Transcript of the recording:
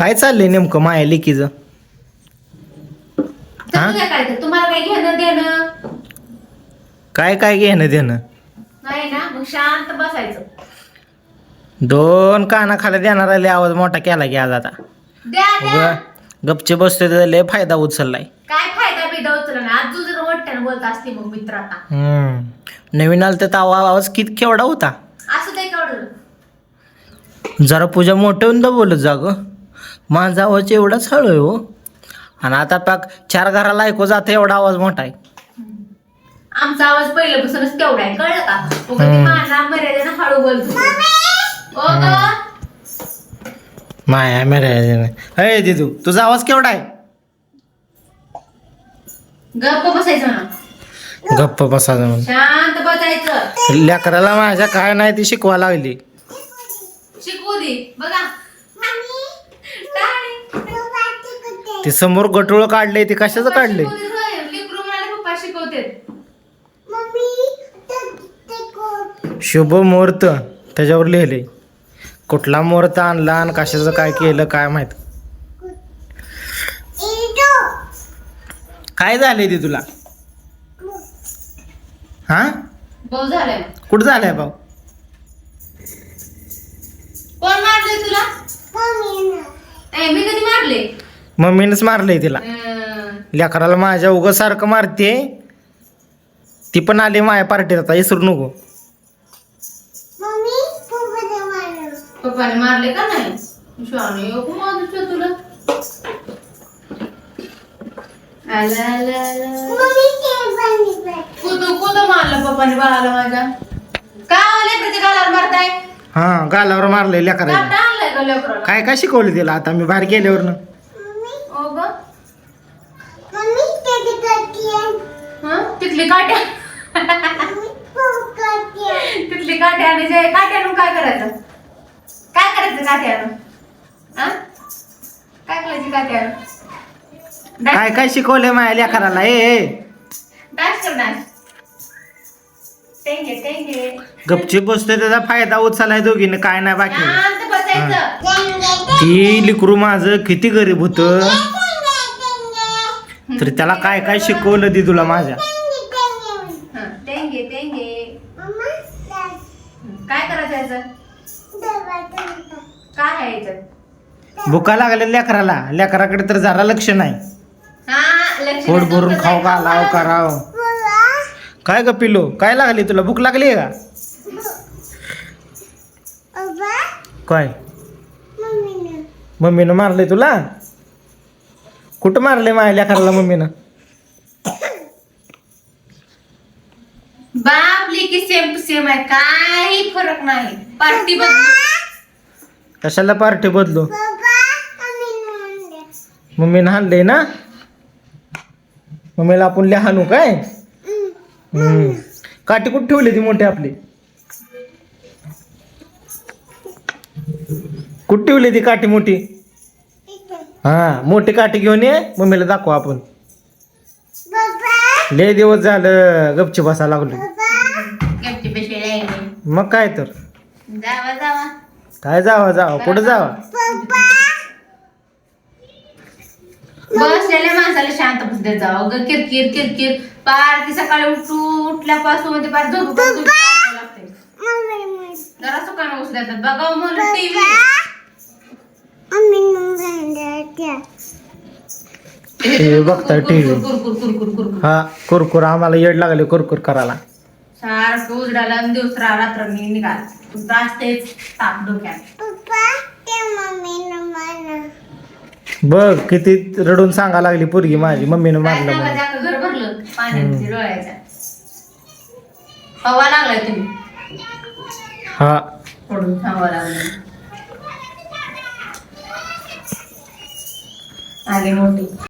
काय चाललंय नेमकं माया लेकीचं? हा? काय तुम्हाला काय घेणं देणं? काय काय घेणं देणं? नाही ना मग शांत बसायचं. दोन काना खाली देणार आले आवाज मोठा केला की आज आता. द्या द्या. उगा गपचे बसतोय लय फायदा उचललाय. काय फायदा बिदा उचलला ना आज जर मोठ्यानं बोलत असते मग मित्र आता. हम्म. नवीन आलं तर आवा- आवाज किती केवढा होता? असं ते केवढं. जरा पूजा मोठं होऊन बोलत जा ग. माझा आवाज एवढाच हळू आहे हो. आणि आता पाक चार घराला ऐकू जातं एवढा आवाज मोठा आहे. आमचा आवाज पहिल्यापासूनच तेवढा आहे कळलं का? उगाच हम्म. ते माझा मर्यादेनं हळू बोलतो. ओ ग माया मेऱ्या अय दिदू तुझा आवाज केवढा आहे? गप्प बसायचं ना गप्प बसा म्हणून. शांत बसायचं. लेकराला माझ्या काय नाही ती शिकवा लागली. शिकवू दे बघा काय? ते समोर गटुळ काढले ते कशाचं काढले शुभ मुहूर्त. त्याच्यावर लिहिले. कुठला मुहूर्त आणला आणि कशाचं काय केलं काय माहीत? काय झालंय ते तुला? हा? कुठं झालंय भाऊ? कोण मारले तुला? मी कधी मारले? मम्मीनंच मारलंय तिला. लेकराला माझ्या उगं सारखं मारते. ती पण आली माया पार्टीत आता इसरू नको. पप्पाने मारले का नाही? शाने नको मारूच तुला आला, आला, आला. कुदू कुदू मारलं पप्पाने बाळाला माझ्या. का गालावर मारताय? हा गालावर मारलंय लेकराला. काय काय शिकवलं तिला? आता मी बाहेर गेल्यावर ना ओ ग हं? तिथली काट्या तिथली काट्या आणि. जे काट्यानं काय करायचं? काय करायचं काट्यानं हा? काय करायचं काट्यानं काय काय शिकवलंय माझ्या लेकराला? ए डान्स कर डान्स गपचीप बसतोय त्याचा फायदा उचलाय दोघीने. काय नाही बाकी. ती लिकरू माझं किती गरीब होत. तरी त्याला काय काय शिकवलं ती तुला माझ्या? हं, टेंगे टेंगे काय करायचं याचं? काय आहे याच्यात भुका लागल्या लेकराला. लेकराकडे तर जरा लक्ष नाही. हा लक्ष पोट भरून खाऊ काय घालाव खाऊ कराव. काय ग पिलो काय लागली तुला? भूक लागली का? काय? मम्मीनं मारलंय तुला? कुठं मारलंय माझ्या लेकराला मम्मीनं? बाप लेकी सेम टू सेम आहे. काही फरक नाही. पार्टी बघ कशाला पार्टी बदलू? मम्मीनं हाणलंय ना? मम्मीला आपण लहानू काय? हम्म. काठी कुठं ठेवली ती मोठी आपली? कुठं ठेवली ती काठी मोठी? हा मोठी काठी घेऊन ये. मम्मीला दाखवा आपण. लय दिवस झालं गपची बसा लागलो गपची बशी राहिली. मग काय तर. जावा जावा. काय जावा जावा. कुठं जावा? बसलेल्या माणसाला शांत बसले जावं. ग किरकिर किरकिर. पार ती सकाळी उठू उठल्यापासून म्हणजे पार लागते जरा सुकानं बसू देतात. बघा मला टीव्ही बघता TV. कुरकुर कुरकुर कुरकुर हा कुरकुर आम्हाला येड लागले कुरकुर करायला. सारखं उजडाला आणि दिवस रा- रात्र मी निघाल. असतेच ताप डोक्यात. बघ किती रडून सांगा लागली पोरगी माझी मम्मीनं काय मारलं म्हणून. घर भरलं. पाण्याचे डोळ्याच्या हवा लागलाय तुम्ही. हा. पडून हवा लागली आली मोठी.